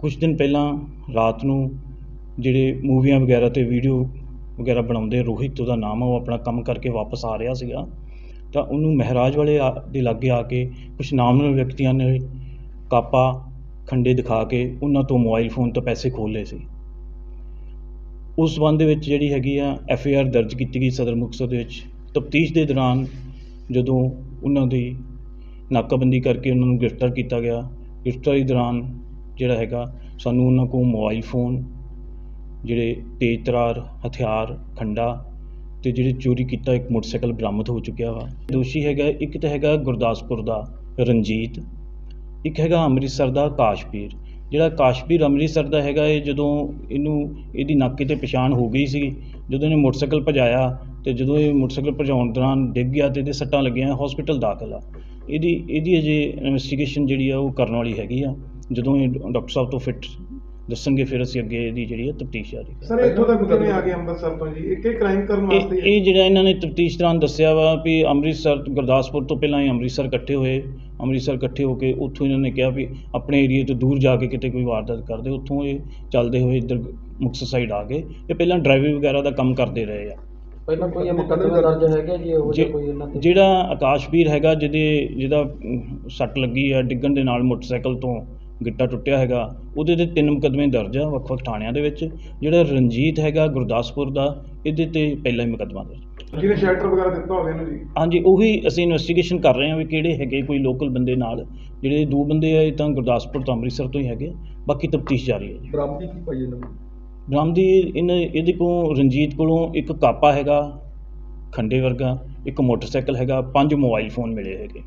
ਕੁਝ ਦਿਨ ਪਹਿਲਾਂ ਰਾਤ ਨੂੰ ਜਿਹੜੇ ਮੂਵੀਆਂ ਵਗੈਰਾ ਅਤੇ ਵੀਡੀਓ ਵਗੈਰਾ ਬਣਾਉਂਦੇ ਰੋਹਿਤ ਉਹਦਾ ਨਾਮ ਆ, ਉਹ ਆਪਣਾ ਕੰਮ ਕਰਕੇ ਵਾਪਸ ਆ ਰਿਹਾ ਸੀਗਾ। ਤਾਂ ਉਹਨੂੰ ਮਹਿਰਾਜ ਵਾਲੇ ਆ- ਦੇ ਲਾਗੇ ਆ ਕੇ ਕੁਛ ਨਾਮਨਰ ਵਿਅਕਤੀਆਂ ਨੇ ਕਾਪਾ, ਖੰਡੇ ਦਿਖਾ ਕੇ ਉਹਨਾਂ ਤੋਂ ਮੋਬਾਈਲ ਫੋਨ ਤੋਂ ਪੈਸੇ ਖੋਹ ਲਏ ਸੀ। ਉਸ ਸੰਬੰਧ ਦੇ ਵਿੱਚ ਜਿਹੜੀ ਹੈਗੀ ਆ, ਐਫ ਆਈ ਆਰ ਦਰਜ ਕੀਤੀ ਗਈ ਸਦਰ ਮੁਕਤਸਰ ਦੇ ਵਿੱਚ। ਤਫਤੀਸ਼ ਦੇ ਦੌਰਾਨ ਜਦੋਂ ਉਹਨਾਂ ਦੀ ਨਾਕਾਬੰਦੀ ਕਰਕੇ ਉਹਨਾਂ ਨੂੰ ਗ੍ਰਿਫਤਾਰ ਕੀਤਾ ਗਿਆ, ਗ੍ਰਿਫਤਾਰੀ ਦੌਰਾਨ ਜਿਹੜਾ ਹੈਗਾ, ਸਾਨੂੰ ਉਹਨਾਂ ਕੋਲ ਮੋਬਾਈਲ ਫੋਨ ਜਿਹੜੇ ਤੇਜ਼ ਤਰਾਰ ਹਥਿਆਰ, ਖੰਡਾ ਅਤੇ ਜਿਹੜੇ ਚੋਰੀ ਕੀਤਾ ਇੱਕ ਮੋਟਰਸਾਈਕਲ ਬਰਾਮਦ ਹੋ ਚੁੱਕਿਆ ਵਾ। ਦੋਸ਼ੀ ਹੈਗਾ, ਇੱਕ ਤਾਂ ਹੈਗਾ ਗੁਰਦਾਸਪੁਰ ਦਾ ਰਣਜੀਤ, ਇੱਕ ਹੈਗਾ ਅੰਮ੍ਰਿਤਸਰ ਦਾ ਕਾਸ਼ਪੀਰ ਜਿਹੜਾ ਕਾਸ਼ਪੀਰ ਅੰਮ੍ਰਿਤਸਰ ਦਾ ਹੈਗਾ, ਇਹ ਜਦੋਂ ਇਹਨੂੰ ਇਹਦੀ ਨਾਕੇ ਤੇ ਪਛਾਣ ਹੋ ਗਈ ਸੀ ਜਦੋਂ ਇਹਨੇ ਮੋਟਰਸਾਈਕਲ ਭਜਾਇਆ ਤੇ ਜਦੋਂ ਇਹ ਮੋਟਰਸਾਈਕਲ ਭਜਾਉਣ ਦੌਰਾਨ ਡਿੱਗ ਗਿਆ ਤੇ ਇਹਦੇ ਸੱਟਾਂ ਲੱਗੀਆਂ ਹਸਪੀਟਲ ਦਾਖਲ ਆ। ਇਹਦੀ ਇਹਦੀ ਅਜੇ ਇਨਵੈਸਟੀਗੇਸ਼ਨ ਜਿਹੜੀ ਆ ਉਹ ਕਰਨ ਵਾਲੀ ਹੈਗੀ ਆ। ਜਦੋਂ ਇਹ ਡਾਕਟਰ ਸਾਹਿਬ ਤੋਂ ਫਿੱਟ ਦੱਸਣਗੇ ਫਿਰ ਅਸੀਂ ਅੱਗੇ ਇਹਦੀ ਜਿਹੜੀ ਆ ਤਫਤੀਸ਼ ਜਾਰੀ ਕਰਾਂਗੇ। ਸਰ ਇੱਥੋਂ ਤੱਕ ਕਿਵੇਂ ਆ ਗਏ ਅੰਮ੍ਰਿਤਸਰ ਤੋਂ ਜੀ? ਇੱਕ ਹੀ ਕ੍ਰਾਈਮ ਕਰਨ ਇਹ ਵਾਸਤੇ ਇਹ ਜਿਹੜਾ ਇਹਨਾਂ ਨੇ ਤਫਤੀਸ਼ ਦੌਰਾਨ ਦੱਸਿਆ ਵਾ ਵੀ ਅੰਮ੍ਰਿਤਸਰ ਗੁਰਦਾਸਪੁਰ ਤੋਂ ਪਹਿਲਾਂ ਇਹ ਅੰਮ੍ਰਿਤਸਰ ਇਕੱਠੇ ਹੋਏ। ਅੰਮ੍ਰਿਤਸਰ ਇਕੱਠੇ ਹੋ ਕੇ ਉੱਥੋਂ ਇਹਨਾਂ ਨੇ ਕਿਹਾ ਵੀ ਆਪਣੇ ਏਰੀਏ ਤੋਂ ਦੂਰ ਜਾ ਕੇ ਕਿਤੇ ਕੋਈ ਵਾਰਦਾਤ ਕਰਦੇ। ਉੱਥੋਂ ਇਹ ਚੱਲਦੇ ਹੋਏ ਇੱਧਰ ਮੁਕਤਸਰ ਸਾਈਡ ਆ ਗਏ। ਇਹ ਪਹਿਲਾਂ ਡਰਾਈਵਿੰਗ ਵਗੈਰਾ ਦਾ ਕੰਮ ਕਰਦੇ ਰਹੇ ਆ। ਪਹਿਲਾਂ ਕੋਈ ਇਹ ਮੁਕੱਦਮਾ ਦਰਜ ਹੈਗਾ ਜੀ ਇਹੋ ਜਿਹਾ ਜੇ- ਕੋਈ ਇਹਨਾਂ ਤੇ? ਜਿਹੜਾ ਆਕਾਸ਼ਵੀਰ ਹੈਗਾ ਜਿਹਦੇ ਜਿਹਦਾ ਅਮ, ਸੱਟ ਲੱਗੀ ਆ ਡਿੱਗਣ ਦੇ ਨਾਲ ਮੋਟਰਸਾਈਕਲ ਤੋਂ ਗਿੱਟਾ ਟੁੱਟਿਆ ਹੈਗਾ ਉਹਦੇ ਤੇ ਤਿੰਨ ਮੁਕੱਦਮੇ ਦਰਜ ਆ ਵੱਖ-ਵੱਖ ਥਾਣਿਆਂ ਦੇ ਵਿੱਚ ਜਿਹੜਾ ਰਣਜੀਤ ਹੈਗਾ ਗੁਰਦਾਸਪੁਰ ਦਾ ਇਹਦੇ ਤੇ ਪਹਿਲਾ ਹੀ ਮੁਕੱਦਮਾ ਦਰਜ। ਜਿਹਨੇ ਸ਼ੈਲਟਰ ਵਗੈਰਾ ਦਿੱਤਾ ਹੋਵੇ ਇਹਨੂੰ ਜੀ ਹਾਂਜੀ ਉਹੀ ਅਸੀਂ ਇਨਵੈਸਟੀਗੇਸ਼ਨ ਕਰ ਰਹੇ ਹਾਂ ਵੀ ਕਿਹੜੇ ਹੈਗੇ ਕੋਈ ਲੋਕਲ ਬੰਦੇ ਨਾਲ ਜਿਹੜੇ ਦੋ ਬੰਦੇ ਆ ਇਹ ਤਾਂ ਗੁਰਦਾਸਪੁਰ ਤੋਂ ਅੰਮ੍ਰਿਤਸਰ ਤੋਂ ਹੀ ਹੈਗੇ ਬਾਕੀ ਤਫਤੀਸ਼ ਜਾਰੀ ਹੈ ਜੀ। ਬਰਾਮਦੀ ਕੀ ਪਾਈ ਇਹਨਾਂ ਨੂੰ ਬਰਾਮਦੀ ਇਹਨੇ ਇਹਦੇ ਕੋਲ ਰਣਜੀਤ ਕੋਲੋਂ ਇੱਕ ਕਾਪਾ ਹੈਗਾ ਖੰਡੇ ਵਰਗਾ ਇੱਕ ਮੋਟਰਸਾਈਕਲ ਹੈਗਾ ਪੰਜ ਮੋਬਾਈਲ ਫੋਨ ਮਿਲੇ ਹੈਗੇ।